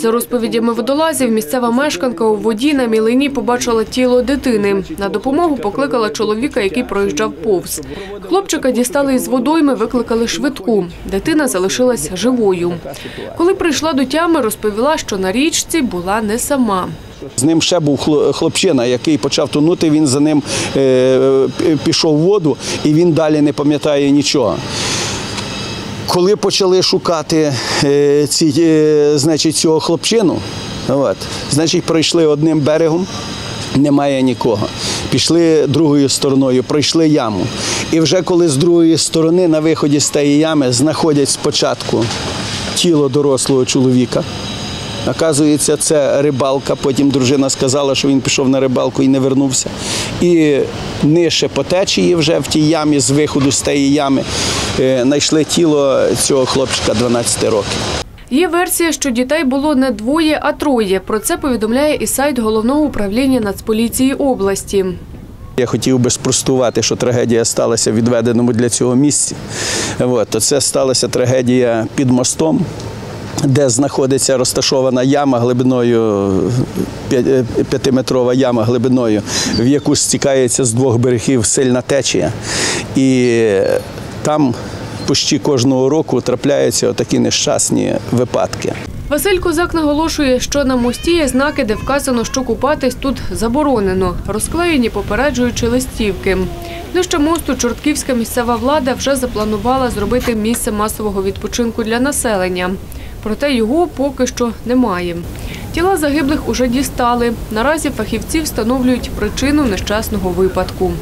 За розповідями водолазів, місцева мешканка у воді на мілині побачила тіло дитини. На допомогу покликала чоловіка, який проїжджав повз. Хлопчика дістали із водойми, викликали швидку. Дитина залишилась живою. Коли прийшла до тями, розповіла, що на річці була не сама. З ним ще був хлопчина, який почав тонути. Він за ним е, пішов в воду, і він далі не пам'ятає нічого. Коли почали шукати е, ці, е, значить, цього хлопчину, от, значить, пройшли одним берегом. Немає нікого. Пішли другою стороною, пройшли яму. І вже коли з другої сторони на виході з тієї ями знаходять спочатку тіло дорослого чоловіка. Оказується, це рибалка. Потім дружина сказала, що він пішов на рибалку і не вернувся. І нижче по течії вже в тій ямі, з виходу з тієї ями, е, знайшли тіло цього хлопчика 12 років. Є версія, що дітей було не двоє, а троє. Про це повідомляє і сайт головного управління Нацполіції області. Я хотів би спростувати, що трагедія сталася в відведеному для цього місці. От, то це сталася трагедія під мостом, де знаходиться розташована яма глибиною, е, п'ятиметрова яма глибиною, в яку стікається з двох берегів сильна течія. І там почти кожного року трапляються такі нещасні випадки. Василь Козак наголошує, що на мості є знаки, де вказано, що купатись тут заборонено. Розклеєні попереджуючі листівки. Нижче мосту Чортківська місцева влада вже запланувала зробити місце масового відпочинку для населення. Проте його поки що немає. Тіла загиблих уже дістали. Наразі фахівці встановлюють причину нещасного випадку.